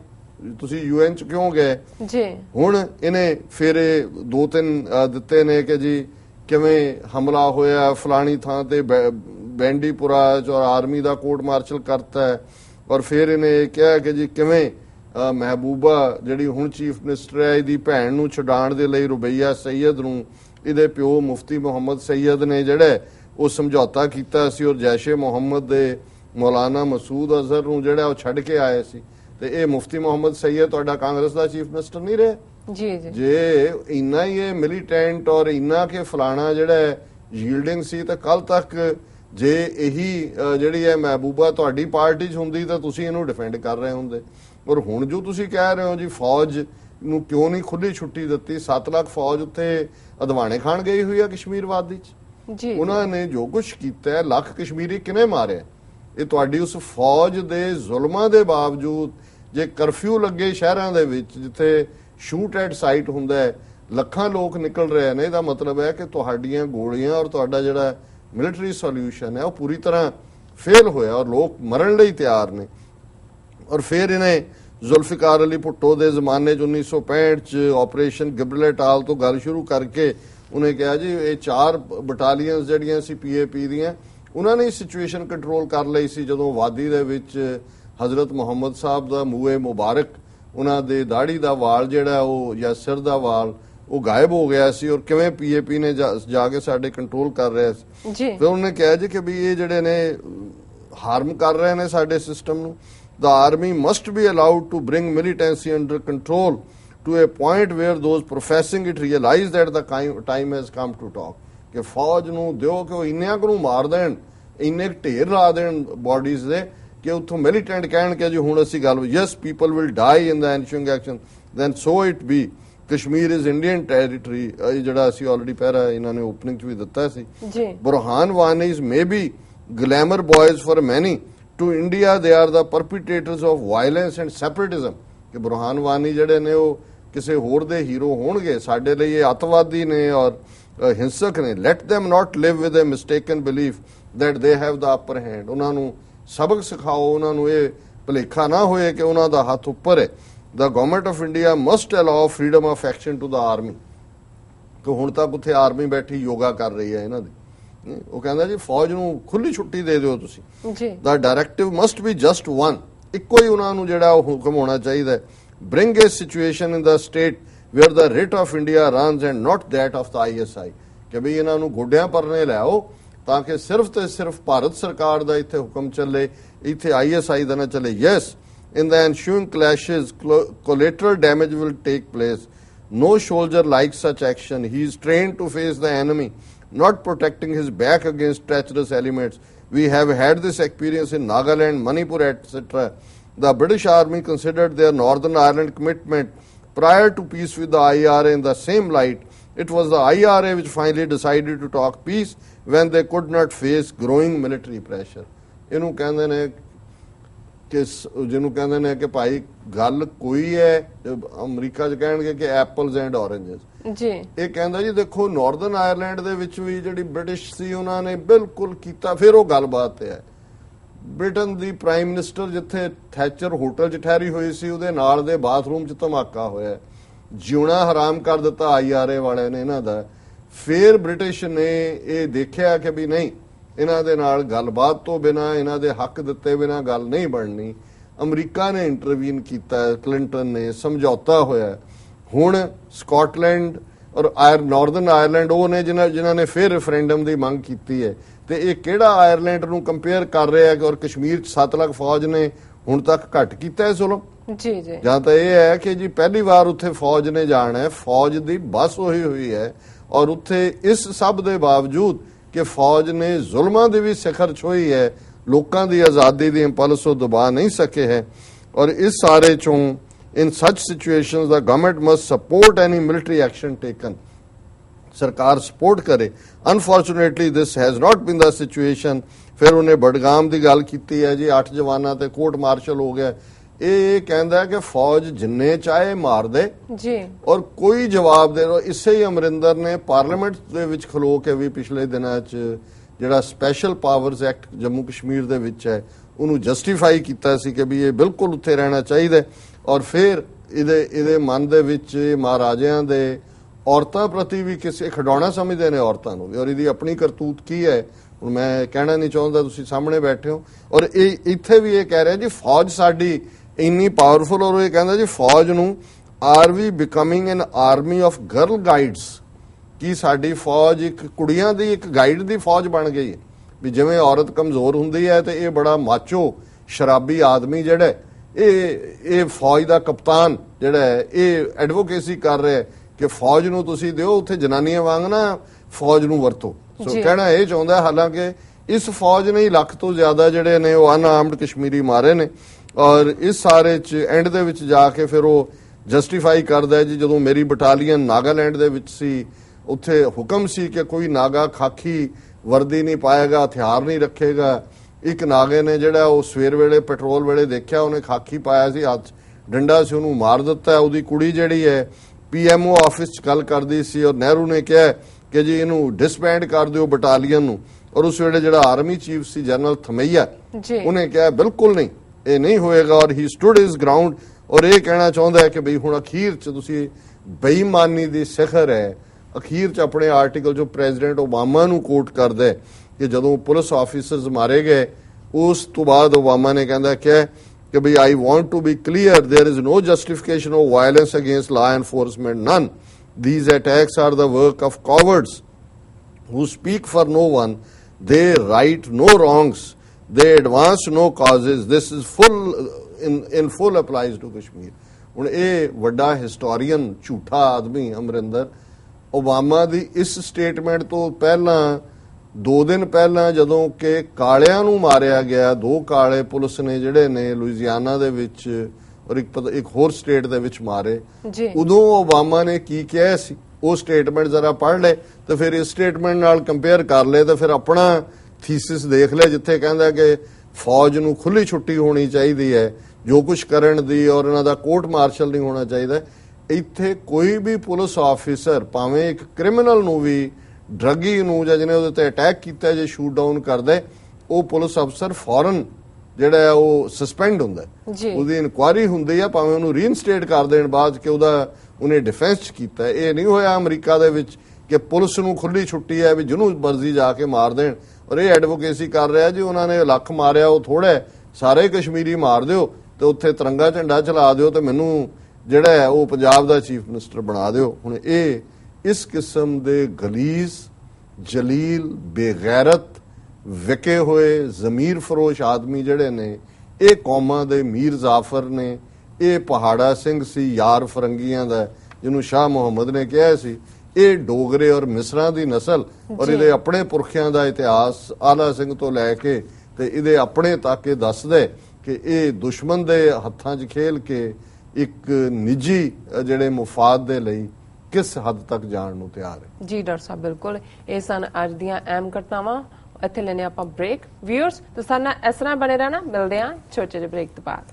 ਤੁਸੀਂ ਯੂਐਨ 'ਚ ਕਿਉਂ ਗਏ? ਜੀ। ਹੁਣ ਇਹਨੇ ਫਿਰ ਇਹ ਦੋ ਤਿੰਨ ਦਿੱਤੇ ਨੇ ਕਿ ਜੀ ਕਿਵੇਂ ਹਮਲਾ ਹੋਇਆ ਫਲਾਣੀ ਥਾਂ ਤੇ ਬੈਂਡੀਪੁਰਾ ਚ ਔਰ ਆਰਮੀ ਦਾ ਕੋਰਟ ਮਾਰਸ਼ਲ ਕਰਤਾ ਹੈ। ਔਰ ਫਿਰ ਇਹਨੇ ਇਹ ਕਿਹਾ ਕਿ ਜੀ ਕਿਵੇਂ ਮਹਿਬੂਬਾ ਜਿਹੜੀ ਹੁਣ ਚੀਫ ਮਿਨਿਸਟਰ ਹੈ ਇਹਦੀ ਭੈਣ ਨੂੰ ਛਡਾਣ ਦੇ ਲਈ ਰੁਬਈਆ ਸੈਯਦ ਨੂੰ ਇਹਦੇ ਪਿਓ ਮੁਫਤੀ ਮੁਹੰਮਦ ਸੈਯਦ ਨੇ ਜਿਹੜਾ ਉਹ ਸਮਝੌਤਾ ਕੀਤਾ ਸੀ ਔਰ ਜੈਸ਼ੇ ਮੁਹੰਮਦ ਦੇ ਮੌਲਾਨਾ ਮਸੂਦ ਅਜ਼ਹਰ ਨੂੰ ਜਿਹੜਾ ਉਹ ਛੱਡ ਕੇ ਆਏ ਸੀ। ਤੇ ਇਹ ਮੁਫਤੀ ਮੁਹੰਮਦ ਸੈਯਦ ਤੁਹਾਡਾ ਕਾਂਗਰਸ ਦਾ ਚੀਫ ਮਿਨਿਸਟਰ ਨਹੀਂ ਰਿਹਾ? ਜੀ ਜੀ। ਜੇ ਇੰਨਾ ਹੀ ਇਹ ਮਿਲੀਟੈਂਟ ਔਰ ਇੰਨਾ ਕਿ ਫਲਾਣਾ ਜਿਹੜਾ ਯੀਲਡਿੰਗ ਸੀ ਤਾਂ ਕੱਲ ਤੱਕ ਜੇ ਇਹੀ ਜਿਹੜੀ ਹੈ ਮਹਿਬੂਬਾ ਤੁਹਾਡੀ ਪਾਰਟੀ 'ਚ ਹੁੰਦੀ ਤਾਂ ਤੁਸੀਂ ਇਹਨੂੰ ਡਿਫੈਂਡ ਕਰ ਰਹੇ ਹੁੰਦੇ। ਔਰ ਹੁਣ ਜੋ ਤੁਸੀਂ ਕਹਿ ਰਹੇ ਹੋ ਜੀ ਫੌਜ ਨੂੰ ਕਿਉਂ ਨਹੀਂ ਖੁੱਲੀ ਛੁੱਟੀ ਦਿੱਤੀ? 7 ਲੱਖ ਫੌਜ ਉੱਥੇ ਅਦਵਾਣੇ ਖਾਣ ਗਈ ਹੋਈ ਆ ਕਸ਼ਮੀਰ ਵਾਦੀ 'ਚ। ਜੀ ਉਹਨਾਂ ਨੇ ਜੋ ਕੁਝ ਕੀਤਾ ਹੈ ਲੱਖ ਕਸ਼ਮੀਰੀ ਕਿਨੇ ਮਾਰਿਆ? ਇਹ ਤੁਹਾਡੀ ਉਸ ਫੌਜ ਦੇ ਜ਼ੁਲਮਾਂ ਦੇ ਬਾਵਜੂਦ ਜੇ ਕਰਫਿਊ ਲੱਗੇ ਸ਼ਹਿਰਾਂ ਦੇ ਵਿੱਚ, ਜਿੱਥੇ ਸ਼ੂਟ ਐਟ ਸਾਈਟ ਹੁੰਦਾ ਹੈ, ਲੱਖਾਂ ਲੋਕ ਨਿਕਲ ਰਹੇ ਨੇ, ਇਹਦਾ ਮਤਲਬ ਹੈ ਕਿ ਤੁਹਾਡੀਆਂ ਗੋਲੀਆਂ ਔਰ ਤੁਹਾਡਾ ਜਿਹੜਾ ਮਿਲਟਰੀ ਸੋਲੂਸ਼ਨ ਹੈ, ਉਹ ਪੂਰੀ ਤਰ੍ਹਾਂ ਫੇਲ ਹੋਇਆ ਔਰ ਲੋਕ ਮਰਨ ਲਈ ਤਿਆਰ ਨੇ। ਔਰ ਫਿਰ ਇਹਨੇ ਜ਼ੁਲਫਿਕਾਰ ਅਲੀ ਭੁੱਟੋ ਦੇ ਜ਼ਮਾਨੇ 'ਚ 1965 ਚ ਆਪਰੇਸ਼ਨ ਗਿਬਰਲਟਾਲ ਤੋਂ ਗੱਲ ਸ਼ੁਰੂ ਕਰਕੇ ਉਹਨੇ ਕਿਹਾ ਜੀ, ਇਹ ਚਾਰ ਬਟਾਲੀਅਨਸ ਜਿਹੜੀਆਂ ਸੀ ਪੀਏਪੀ ਦੀਆਂ, ਉਹਨਾਂ ਨੇ ਸਿਚੁਏਸ਼ਨ ਕੰਟਰੋਲ ਕਰ ਲਈ ਸੀ ਜਦੋਂ ਵਾਦੀ ਦੇ ਵਿੱਚ ਹਜ਼ਰਤ ਮੁਹੰਮਦ ਸਾਹਿਬ ਦਾ ਮੂਏ ਮੁਬਾਰਕ ਉਹਨਾਂ ਦੇ ਦਾੜੀ ਦਾ ਵਾਲ ਜਿਹੜਾ ਉਹ ਜਾਂ ਸਿਰ ਦਾ ਵਾਲ ਉਹ ਗਾਇਬ ਹੋ ਗਿਆ ਸੀ ਔਰ ਕਿਵੇਂ ਪੀਏਪੀ ਨੇ ਜਾ ਕੇ ਸਾਡੇ ਕੰਟਰੋਲ ਕਰ ਰਿਹਾ ਸੀ। ਜੀ। ਫਿਰ ਉਹਨੇ ਕਿਹਾ ਜੀ ਕਿ ਵੀ ਇਹ ਜਿਹੜੇ ਨੇ ਹਾਰਮ ਕਰ ਰਹੇ ਨੇ ਸਾਡੇ ਸਿਸਟਮ ਨੂੰ। The army must be allowed to bring militancy under control to a point where those professing it realize that the time has come to talk. ਕਿ ਫੌਜ ਨੂੰ ਦਿਓ ਕਿ ਉਹ ਇੰਨਿਆਂ ਨੂੰ ਮਾਰ ਦੇਣ ਇੰਨੇ ਢੇਰ ਲਾ ਦੇਣ ਬਾਡੀਜ਼ ਦੇ। ਕਿ ਉੱਥੋਂ ਮਿਲੀਟੈਂਟ ਕਹਿਣ ਕਿ ਜੀ ਹੁਣ ਅਸੀਂ ਗੱਲ yes people will die in the ensuing action then so it be Kashmir is Indian territory ਇਹ ਜਿਹੜਾ ਅਸੀਂ ਆਲਰੇਡੀ ਪਹਿਰਾ ਇਹਨਾਂ ਨੇ ਓਪਨਿੰਗ ਚ ਵੀ ਦਿੱਤਾ ਸੀ ਜੀ Wanis may be glamour boys for many. To India, they are the perpetrators of violence and separatism. ਕਿ ਬੁਰਹਾਨ ਵਾਨੀ ਜਿਹੜੇ ਨੇ ਉਹ ਕਿਸੇ ਹੋਰ ਦੇ ਹੀਰੋ ਹੋਣਗੇ ਸਾਡੇ ਲਈ ਇਹ ਅਤਵਾਦੀ ਨੇ ਔਰ ਅ, ਹਿੰਸਕ ਨੇ let them not live with a mistaken belief that they have the upper hand ਉਹਨਾਂ ਨੂੰ ਸਬਕ ਸਿਖਾਓ ਉਹਨਾਂ ਨੂੰ ਇਹ ਭੁਲੇਖਾ ਨਾ ਹੋਏ ਕਿ ਉਹਨਾਂ ਦਾ ਹੱਥ ਉੱਪਰ ਹੈ। The government of india must allow freedom of action to the army. ਕਿ ਹੁਣ ਤੱਕ ਉੱਥੇ ਆਰਮੀ ਬੈਠੀ ਯੋਗਾ ਕਰ ਰਹੀ ਹੈ ਇਹਨਾਂ ਦੀ। ਉਹ ਕਹਿੰਦਾ ਜੀ ਫੌਜ ਨੂੰ ਖੁੱਲੀ ਛੁੱਟੀ ਦੇ ਦਿਓ ਤੁਸੀਂ। ਜੀ। The directive must be just one ਇੱਕੋ ਹੀ ਉਹਨਾਂ ਨੂੰ ਜਿਹੜਾ ਉਹ ਹੁਕਮ ਹੋਣਾ ਚਾਹੀਦਾ ਹੈ। Bring a situation in the state where the writ of India runs and not that of the ISI ਕਿ ਵੀ ਇਹਨਾਂ ਨੂੰ ਗੋਡਿਆਂ ਪਰਨੇ ਲਿਆਓ ਤਾਂ ਕਿ ਸਿਰਫ ਤੇ ਸਿਰਫ ਭਾਰਤ ਸਰਕਾਰ ਦਾ ਇੱਥੇ ਹੁਕਮ ਚੱਲੇ ਇੱਥੇ ਆਈਐਸਆਈ ਦਾ ਨਾ ਚੱਲੇ yes in the ensuing clashes clo- collateral damage will take place no soldier likes such action he is trained to face the enemy not protecting his back against treacherous elements we have had this experience in nagaland manipur etc the british army considered their northern ireland commitment prior to peace with the ira in the same light it was the ira which finally decided to talk peace when they could not face growing military pressure. ਇਹਨੂੰ ਕਹਿੰਦੇ ਨੇ ਕਿ ਜਿਹਨੂੰ ਕਹਿੰਦੇ ਨੇ ਕਿ ਭਾਈ ਗੱਲ ਕੋਈ ਹੈ ਅਮਰੀਕਾ 'ਚ ਕਹਿਣਗੇ ਕਿ ਐਪਲਸ ਐਂਡ ਔਰੇਂਜਸ ਜੀ। ਇਹ ਕਹਿੰਦਾ ਜੀ ਦੇਖੋ ਨਾਰਥਰਨ ਆਇਰਲੈਂਡ ਦੇ ਵਿੱਚ ਵੀ ਜਿਹੜੀ ਬ੍ਰਿਟਿਸ਼ ਸੀ ਉਹਨਾਂ ਨੇ ਬਿਲਕੁਲ ਕੀਤਾ ਫਿਰ ਉਹ ਗੱਲਬਾਤ ਹੈ। ਬ੍ਰਿਟਨ ਦੀ ਪ੍ਰਾਈਮ ਮਿਨਿਸਟਰ ਜਿੱਥੇ ਥੈਚਰ ਹੋਟਲ 'ਚ ਠਹਿਰੀ ਹੋਈ ਸੀ ਉਹਦੇ ਨਾਲ ਦੇ ਬਾਥਰੂਮ 'ਚ ਧਮਾਕਾ ਹੋਇਆ। ਜਿਉਣਾ ਹਰਾਮ ਕਰ ਦਿੱਤਾ ਆਈਆਰਏ ਵਾਲਿਆਂ ਨੇ ਇਹਨਾਂ ਦਾ। ਫਿਰ ਬ੍ਰਿਟਿਸ਼ ਨੇ ਇਹ ਦੇਖਿਆ ਕਿ ਵੀ ਨਹੀਂ ਇਹਨਾਂ ਦੇ ਨਾਲ ਗੱਲਬਾਤ ਤੋਂ ਬਿਨਾ ਇਹਨਾਂ ਦੇ ਹੱਕ ਦਿੱਤੇ ਬਿਨਾ ਗੱਲ ਨਹੀਂ ਬਣਨੀ। ਅਮਰੀਕਾ ਨੇ ਇੰਟਰਵੀਨ ਕੀਤਾ ਕਲਿੰਟਨ ਨੇ ਸਮਝੌਤਾ ਹੋਇਆ। ਹੁਣ ਸਕਾਟਲੈਂਡ ਔਰ ਆਇਰ ਨਾਰਥਰਨ ਆਇਰਲੈਂਡ ਉਹ ਨੇ ਜਿਨ੍ਹਾਂ ਜਿਨ੍ਹਾਂ ਨੇ ਫਿਰ ਰੈਫਰੈਂਡਮ ਦੀ ਮੰਗ ਕੀਤੀ ਹੈ। ਤੇ ਇਹ ਕਿਹੜਾ ਆਇਰਲੈਂਡ ਨੂੰ ਕੰਪੇਅਰ ਕਰ ਰਿਹਾ ਹੈ ਕਿ ਔਰ ਕਸ਼ਮੀਰ 'ਚ 7 ਲੱਖ ਫੌਜ ਨੇ ਹੁਣ ਤੱਕ ਘੱਟ ਕੀਤਾ ਹੈ ਜ਼ੁਲਮ ਜੀ ਜੀ। ਜਾਂ ਤਾਂ ਇਹ ਹੈ ਕਿ ਜੀ ਪਹਿਲੀ ਵਾਰ ਉੱਥੇ ਫੌਜ ਨੇ ਜਾਣਾ ਹੈ ਫੌਜ ਦੀ ਬਸ ਹੋਈ ਹੋਈ ਹੈ ਔਰ ਉੱਥੇ ਇਸ ਸਭ ਦੇ ਬਾਵਜੂਦ ਕਿ ਫੌਜ ਨੇ ਜ਼ੁਲਮਾਂ ਦੀ ਵੀ ਸਿਖਰ ਛੋਈ ਹੈ, ਲੋਕਾਂ ਦੀ ਆਜ਼ਾਦੀ ਦੀ ਇੰਪਲਸ ਉਹ ਦਬਾ ਨਹੀਂ ਸਕੇ ਹੈ। ਔਰ ਇਸ ਸਾਰੇ ਚੋਂ in such situations the government must support any military action taken ਸਰਕਾਰ ਸਪੋਰਟ ਕਰੇ। Unfortunately this has not been the situation ਫਿਰ ਉਹਨੇ ਬੜਗਾਮ ਦੀ ਗੱਲ ਕੀਤੀ ਹੈ ਜੀ, ਅੱਠ ਜਵਾਨਾਂ ਤੇ ਕੋਰਟ ਮਾਰਸ਼ਲ ਹੋ ਗਿਆ। ਇਹ ਕਹਿੰਦਾ ਕਿ ਫੌਜ ਜਿੰਨੇ ਚਾਹੇ ਮਾਰ ਦੇ ਜੀ। ਔਰ ਕੋਈ ਜਵਾਬ ਦੇ ਇਸੇ ਹੀ ਅਮਰਿੰਦਰ ਨੇ ਪਾਰਲੀਮੈਂਟ ਦੇ ਵਿੱਚ ਖਲੋ ਕੇ ਵੀ ਪਿਛਲੇ ਦਿਨਾਂ 'ਚ ਜਿਹੜਾ special powers act Jammu Kashmir ਦੇ ਵਿੱਚ ਹੈ ਉਹਨੂੰ ਜਸਟੀਫਾਈ ਕੀਤਾ ਸੀ ਕਿ ਵੀ ਇਹ ਬਿਲਕੁਲ ਉੱਥੇ ਰਹਿਣਾ ਚਾਹੀਦਾ। ਔਰ ਫਿਰ ਇਹਦੇ ਇਹਦੇ ਮਨ ਦੇ ਵਿੱਚ ਮਹਾਰਾਜਿਆਂ ਦੇ ਔਰਤਾਂ ਪ੍ਰਤੀ ਵੀ ਕਿਸੇ ਖਿਡੌਣਾ ਸਮਝਦੇ ਨੇ ਔਰਤਾਂ ਨੂੰ ਵੀ। ਔਰ ਇਹਦੀ ਆਪਣੀ ਕਰਤੂਤ ਕੀ ਹੈ? ਹੁਣ ਮੈਂ ਕਹਿਣਾ ਨਹੀਂ ਚਾਹੁੰਦਾ ਤੁਸੀਂ ਸਾਹਮਣੇ ਬੈਠੇ ਹੋ। ਔਰ ਇਹ ਇੱਥੇ ਵੀ ਇਹ ਕਹਿ ਰਿਹਾ ਜੀ ਫੌਜ ਸਾਡੀ ਇੰਨੀ ਪਾਵਰਫੁਲ ਔਰ ਇਹ ਕਹਿੰਦਾ ਜੀ ਫੌਜ ਨੂੰ are we becoming an army of girl guides ਕੀ ਸਾਡੀ ਫੌਜ ਇੱਕ ਕੁੜੀਆਂ ਦੀ ਇੱਕ ਗਾਈਡ ਦੀ ਫੌਜ ਬਣ ਗਈ ਹੈ। ਵੀ ਜਿਵੇਂ ਔਰਤ ਕਮਜ਼ੋਰ ਹੁੰਦੀ ਹੈ ਤੇ ਇਹ ਬੜਾ ਮਾਚੋ ਸ਼ਰਾਬੀ ਆਦਮੀ ਜਿਹੜਾ ਇਹ ਇਹ ਫੌਜ ਦਾ ਕਪਤਾਨ ਜਿਹੜਾ ਹੈ ਇਹ ਐਡਵੋਕੇਸੀ ਕਰ ਰਿਹਾ ਹੈ ਕਿ ਫੌਜ ਨੂੰ ਤੁਸੀਂ ਦਿਓ ਉੱਥੇ ਜਨਾਨੀਆਂ ਵਾਂਗ ਨਾ ਫੌਜ ਨੂੰ ਵਰਤੋ। ਸੋ। ਕਹਿਣਾ ਇਹ ਚਾਹੁੰਦਾ ਹਾਲਾਂਕਿ ਇਸ ਫੌਜ ਨੇ ਲੱਖ ਤੋਂ ਜ਼ਿਆਦਾ ਜਿਹੜੇ ਨੇ ਉਹ ਅਨਆਰਮਡ ਕਸ਼ਮੀਰੀ ਮਾਰੇ ਨੇ। ਔਰ ਇਸ ਸਾਰੇ ਚ ਐਂਡ ਦੇ ਵਿੱਚ ਜਾ ਕੇ ਫਿਰ ਉਹ ਜਸਟੀਫਾਈ ਕਰਦਾ ਜੀ ਜਦੋਂ ਮੇਰੀ ਬਟਾਲੀਅਨ ਨਾਗਾਲੈਂਡ ਦੇ ਵਿੱਚ ਸੀ ਉੱਥੇ ਹੁਕਮ ਸੀ ਕਿ ਕੋਈ ਨਾਗਾ ਖਾਕੀ ਵਰਦੀ ਨਹੀਂ ਪਾਏਗਾ ਹਥਿਆਰ ਨਹੀਂ ਰੱਖੇਗਾ। ਇੱਕ ਨਾਗੇ ਨੇ ਜਿਹੜਾ ਉਹ ਸਵੇਰ ਵੇਲੇ ਪੈਟਰੋਲ ਵੇਲੇ ਦੇਖਿਆ ਉਹਨੇ ਖਾਕੀ ਪਾਇਆ ਸੀ ਹੱਥ ਡੰਡਾ ਸੀ ਉਹਨੂੰ ਮਾਰ ਦਿੱਤਾ। ਉਹਦੀ ਕੁੜੀ ਜਿਹੜੀ ਹੈ ਪੀਐਮਓ ਆਫਿਸ 'ਚ ਗੱਲ ਕਰਦੀ ਸੀ ਔਰ ਨਹਿਰੂ ਨੇ ਕਿਹਾ ਕਿ ਜੀ ਇਹਨੂੰ ਡਿਸਬੈਂਡ ਕਰ ਦਿਓ ਬਟਾਲੀਅਨ ਨੂੰ। ਔਰ ਉਸ ਵੇਲੇ ਜਿਹੜਾ ਆਰਮੀ ਚੀਫ ਸੀ ਜਨਰਲ ਥਮਈਆ ਉਹਨੇ ਕਿਹਾ ਬਿਲਕੁਲ ਨਹੀਂ। ਇਹ ਨਹੀਂ ਹੋਏਗਾ ਔਰ ਹੀ ਸਟੂਡ ਹਿਸ ਗਰਾਊਂਡ ਔਰ ਇਹ ਕਹਿਣਾ ਚਾਹੁੰਦਾ ਹੈ ਕਿ ਬਈ ਹੁਣ ਅਖੀਰ ਚ ਤੁਸੀਂ ਬੇਈਮਾਨੀ ਦੀ ਸਿਖਰ ਹੈ ਅਖੀਰ ਚ ਆਪਣੇ ਆਰਟੀਕਲ ਜੋ ਪ੍ਰੈਜ਼ੀਡੈਂਟ ਓਬਾਮਾ ਨੂੰ ਕੋਟ ਕਰਦਾ ਹੈ ਕਿ ਜਦੋਂ ਪੁਲਿਸ ਆਫੀਸਰਸ ਮਾਰੇ ਗਏ ਉਸ ਤੋਂ ਬਾਅਦ ਓਬਾਮਾ ਨੇ ਕਹਿੰਦਾ ਕਿ ਕਿ ਬਈ I want to be clear there is no justification of violence against law enforcement none these attacks are the work of cowards who speak for no one, they right no wrongs, they advance no causes. This is full in in full applies to Kashmir. ਹੁਣ ਇਹ ਵੱਡਾ historian ਝੂਠਾ ਆਦਮੀ Amarinder Obama ਦੀ ਇਸ statement ਤੋਂ ਪਹਿਲਾਂ ਦੋ ਦਿਨ ਪਹਿਲਾਂ ਜਦੋਂ ਕਿ ਕਾਲਿਆਂ ਨੂੰ ਮਾਰਿਆ ਗਿਆ ਦੋ ਕਾਲੇ ਪੁਲਿਸ ਨੇ ਜਿਹੜੇ ਨੇ ਲੁਈਜ਼ੀਆਨਾ ਦੇ ਵਿੱਚ ਔਰ ਇੱਕ ਪਤਾ- ਇੱਕ ਹੋਰ ਸਟੇਟ ਦੇ ਵਿੱਚ ਮਾਰੇ। ਉਦੋਂ ਓਬਾਮਾ ਨੇ ਕੀ ਕਿਹਾ ਸੀ ਉਹ ਸਟੇਟਮੈਂਟ ਜ਼ਰਾ ਪੜ੍ਹ ਲੈ ਤੇ ਫਿਰ ਇਸ ਸਟੇਟਮੈਂਟ ਨਾਲ ਕੰਪੇਅਰ ਕਰ ਲੈ ਤੇ ਫਿਰ ਆਪਣਾ ਥੀਸਿਸ ਦੇਖ ਲੈ ਜਿੱਥੇ ਕਹਿੰਦਾ ਕਿ ਫੌਜ ਨੂੰ ਖੁੱਲੀ ਛੁੱਟੀ ਹੋਣੀ ਚਾਹੀਦੀ ਹੈ ਜੋ ਕੁਝ ਕਰਨ ਦੀ ਔਰ ਇਹਨਾਂ ਦਾ ਕੋਰਟ ਮਾਰਸ਼ਲ ਨਹੀਂ ਹੋਣਾ ਚਾਹੀਦਾ ਇੱਥੇ ਕੋਈ ਵੀ ਪੁਲਿਸ ਆਫੀਸਰ ਭਾਵੇਂ ਇੱਕ ਕ੍ਰਿਮੀਨਲ ਨੂੰ ਵੀ ਡਰੱਗੀ ਨੂੰ ਜਾਂ ਜਿਹਨੇ ਉਹਦੇ ਤੇ ਅਟੈਕ ਕੀਤਾ ਜੇ ਸ਼ੂਟ ਡਾਊਨ ਕਰਦਾ ਉਹ ਪੁਲਿਸ ਅਫਸਰ ਫੌਰਨ ਜਿਹੜਾ ਉਹ ਸਸਪੈਂਡ ਹੁੰਦਾ। ਉਹਦੀ ਇਨਕੁਆਇਰੀ ਹੁੰਦੀ ਆ ਭਾਵੇਂ ਉਹਨੂੰ ਰੀਇਨਸਟੇਟ ਕਰ ਦੇਣ ਬਾਅਦ ਕਿ ਉਹਦਾ ਉਹਨੇ ਡਿਫੈਂਸ ਕੀਤਾ। ਇਹ ਨਹੀਂ ਹੋਇਆ ਅਮਰੀਕਾ ਦੇ ਵਿੱਚ ਕਿ ਪੁਲਿਸ ਨੂੰ ਖੁੱਲੀ ਛੁੱਟੀ ਹੈ ਵੀ ਜਿਹਨੂੰ ਮਰਜ਼ੀ ਜਾ ਕੇ ਮਾਰ ਦੇਣ ਔਰ ਇਹ ਐਡਵੋਕੇਸੀ ਕਰ ਰਿਹਾ ਜੀ, ਉਹਨਾਂ ਨੇ ਲੱਖ ਮਾਰਿਆ, ਉਹ ਥੋੜਾ ਸਾਰੇ ਕਸ਼ਮੀਰੀ ਮਾਰ ਦਿਓ ਤੇ ਉੱਥੇ ਤਿਰੰਗਾ ਝੰਡਾ ਚਲਾ ਦਿਓ ਤੇ ਮੈਨੂੰ ਜਿਹੜਾ ਹੈ, ਉਹ ਪੰਜਾਬ ਦਾ ਚੀਫ ਮਿਨਿਸਟਰ ਬਣਾ ਦਿਓ। ਹੁਣ ਇਹ ਇਸ ਕਿਸਮ ਦੇ ਗਲੀਜ਼, ਜਲੀਲ, ਬੇਗੈਰਤ, ਵਿਕੇ ਹੋਏ, ਜ਼ਮੀਰ ਫਰੋਸ਼ ਆਦਮੀ ਜਿਹੜੇ ਨੇ, ਇਹ ਕੌਮਾਂ ਦੇ ਮੀਰ ਜ਼ਾਫਰ ਨੇ, ਇਹ ਪਹਾੜਾ ਸਿੰਘ ਸੀ, ਯਾਰ ਫਰੰਗੀਆਂ ਦਾ, ਜਿਹਨੂੰ ਸ਼ਾਹ ਮੁਹੰਮਦ ਨੇ ਕਿਹਾ ਸੀ ਇਹ ਡੋਗਰੇ ਔਰ ਮਿਸਰਾਂ ਦੀ ਨਸਲ ਔਰ। ਇਹਦੇ ਆਪਣੇ ਪੁਰਖਿਆਂ ਦਾ ਇਤਿਹਾਸ ਆਲਾ ਸਿੰਘ ਤੋਂ ਲੈ ਕੇ ਤੇ ਇਹਦੇ ਆਪਣੇ ਤੱਕ ਇਹ ਦੱਸਦਾ ਕਿ ਇਹ ਦੁਸ਼ਮਣ ਦੇ ਹੱਥਾਂ 'ਚ ਖੇਲ ਕੇ ਇੱਕ ਨਿੱਜੀ ਜਿਹੜੇ ਮੁਫਾਦ ਦੇ ਲਈ ਕਿਸ ਹੱਦ ਤੱਕ ਜਾਣ ਨੂੰ ਤਿਆਰ ਹੈ। ਜੀ ਡਾਕਟਰ ਸਾਹਿਬ ਬਿਲਕੁਲ। ਇਹ ਸਨ ਅੱਜ ਦੀਆਂ ਅਹਿਮ ਘਟਨਾਵਾਂ। ਇੱਥੇ ਲੈਨੇ ਆਪਾਂ ਬ੍ਰੇਕ ਵਿਊਅਰਸ ਤੁਸੀਂ ਨਾਲ ਇਸ ਤਰ੍ਹਾਂ ਬਣੇ ਰਹਿਣਾ। ਮਿਲਦੇ ਹਾਂ ਛੋਟੇ ਜਿਹੇ ਬ੍ਰੇਕ ਤੋਂ ਬਾਅਦ।